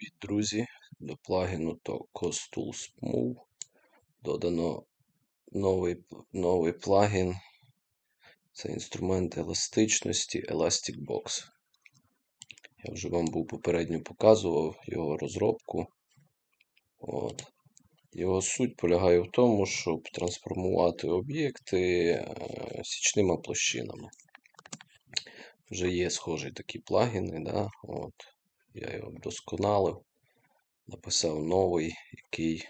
Привіт, друзі! До плагіну то Cost Tools Move додано новий, новий плагін. Це інструмент еластичності Elastic Box. Я вже вам був попередньо показував його розробку. От. Його суть полягає в тому, щоб трансформувати об'єкти е, січними площинами. Вже є схожі такі плагіни. Да? От. Я його вдосконалив, написав новий, який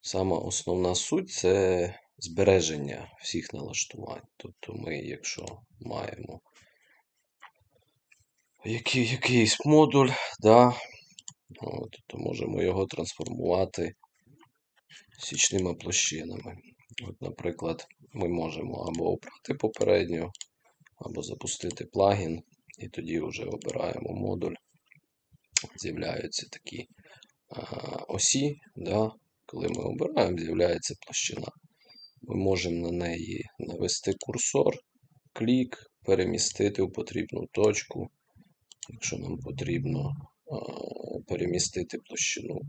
сама основна суть це збереження всіх налаштувань. Тобто ми, якщо маємо який, якийсь модуль, да, от, то можемо його трансформувати січними площинами. От, Наприклад, ми можемо або обрати попередньо, або запустити плагін, і тоді вже обираємо модуль з'являються такі осі. Да? Коли ми обираємо, з'являється площина. Ми можемо на неї навести курсор, клік, перемістити в потрібну точку. Якщо нам потрібно перемістити площину,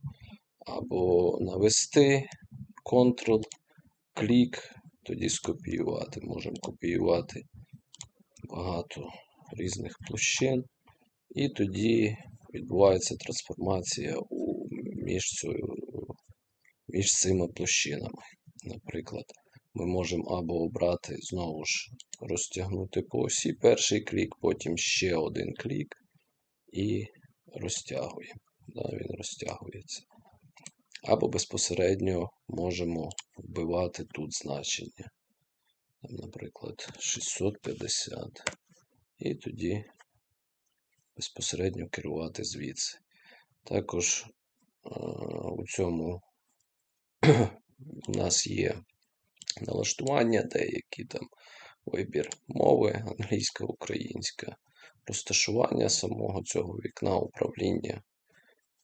або навести Ctrl, клік, тоді скопіювати. Можемо копіювати багато різних площин. І тоді відбувається трансформація у, між, цією, між цими площинами. Наприклад, ми можемо або обрати, знову ж, розтягнути по осі перший клік, потім ще один клік і розтягуємо. Да, Він розтягується. Або безпосередньо можемо вбивати тут значення. Наприклад, 650. І тоді безпосередньо керувати звідси. Також е, у цьому у нас є налаштування, деякі там вибір мови, англійська, українська, розташування самого цього вікна управління,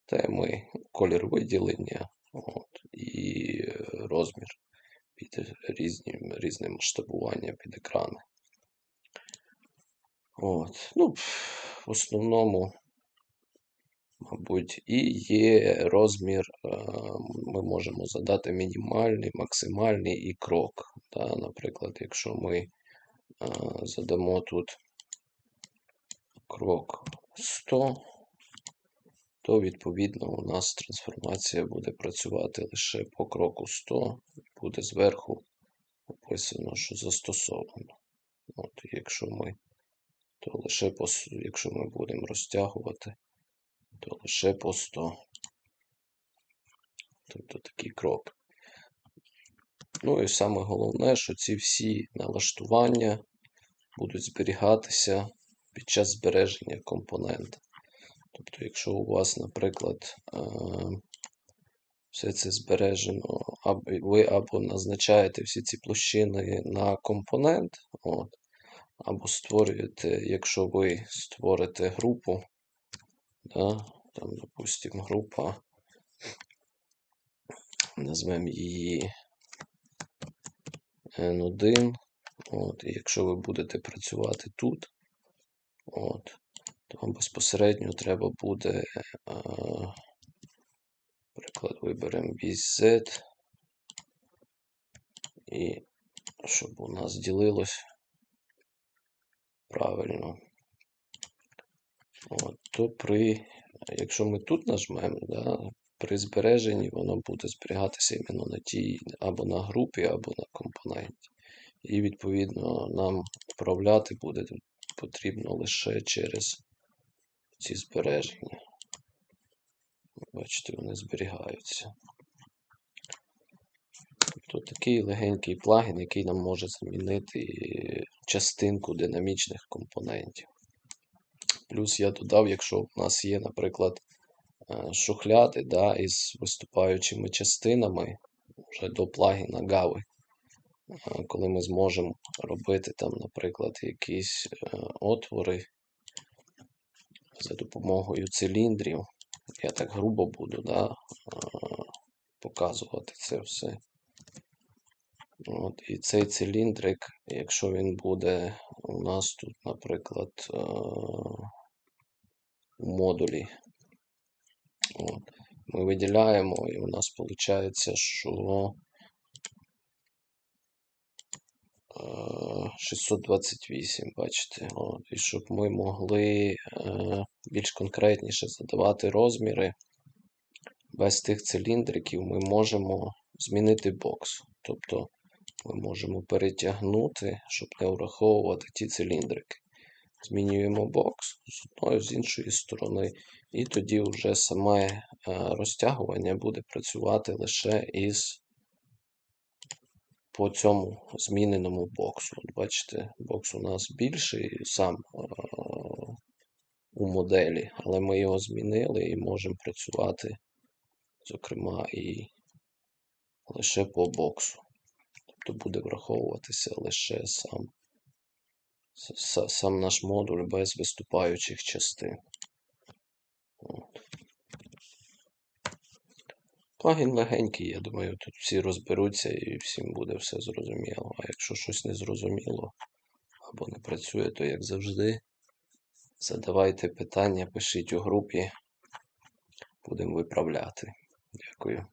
теми, колір виділення от, і розмір під різні, різне масштабування під екрани. От. Ну, В основному, мабуть, і є розмір, е, ми можемо задати мінімальний, максимальний і крок. Да? Наприклад, якщо ми е, задамо тут крок 100, то відповідно у нас трансформація буде працювати лише по кроку 100, буде зверху описано, що застосовано. От, Якщо ми то лише по, якщо ми будемо розтягувати, то лише по 100. Тобто такий крок. Ну і саме головне, що ці всі налаштування будуть зберігатися під час збереження компонента. Тобто, якщо у вас, наприклад, е, все це збережено, ви або назначаєте всі ці площини на компонент, от, або створюєте, якщо ви створите групу, да, там, допустимо, група, назвемо її N1. От, І якщо ви будете працювати тут, от, то вам безпосередньо треба буде, а, приклад, виберемо віз Z, і щоб у нас ділилось правильно. От, То при, якщо ми тут нажмемо, да, при збереженні воно буде зберігатися іменно на тій або на групі, або на компоненті. І, відповідно, нам управляти буде потрібно лише через ці збереження. Бачите, вони зберігаються. Тобто такий легенький плагін, який нам може замінити частинку динамічних компонентів. Плюс я додав, якщо у нас є, наприклад, е, шухляди да, із виступаючими частинами вже до плагіна Gavi, е, коли ми зможемо робити там, наприклад, якісь е, отвори за допомогою циліндрів. Я так грубо буду да, показувати це все. От, І цей циліндрик, якщо він буде у нас тут, наприклад, е, у модулі От. Ми виділяємо, і у нас виходить, що е, 628, бачите. От. І щоб ми могли е, більш конкретніше задавати розміри, без тих циліндриків ми можемо змінити бокс. Тобто ми можемо перетягнути, щоб не враховувати ті циліндрики. Змінюємо бокс з одної, з іншої сторони, і тоді вже саме е, розтягування буде працювати лише із по цьому зміненому боксу. От бачите, бокс у нас більший сам е, у моделі, але ми його змінили і можемо працювати, зокрема, і лише по боксу. Тобто буде враховуватися лише сам, сам наш модуль без виступаючих частин. Плагін легенький, я думаю, тут всі розберуться і всім буде все зрозуміло. А якщо щось не зрозуміло або не працює, то як завжди, задавайте питання, пишіть у групі, будемо виправляти. Дякую.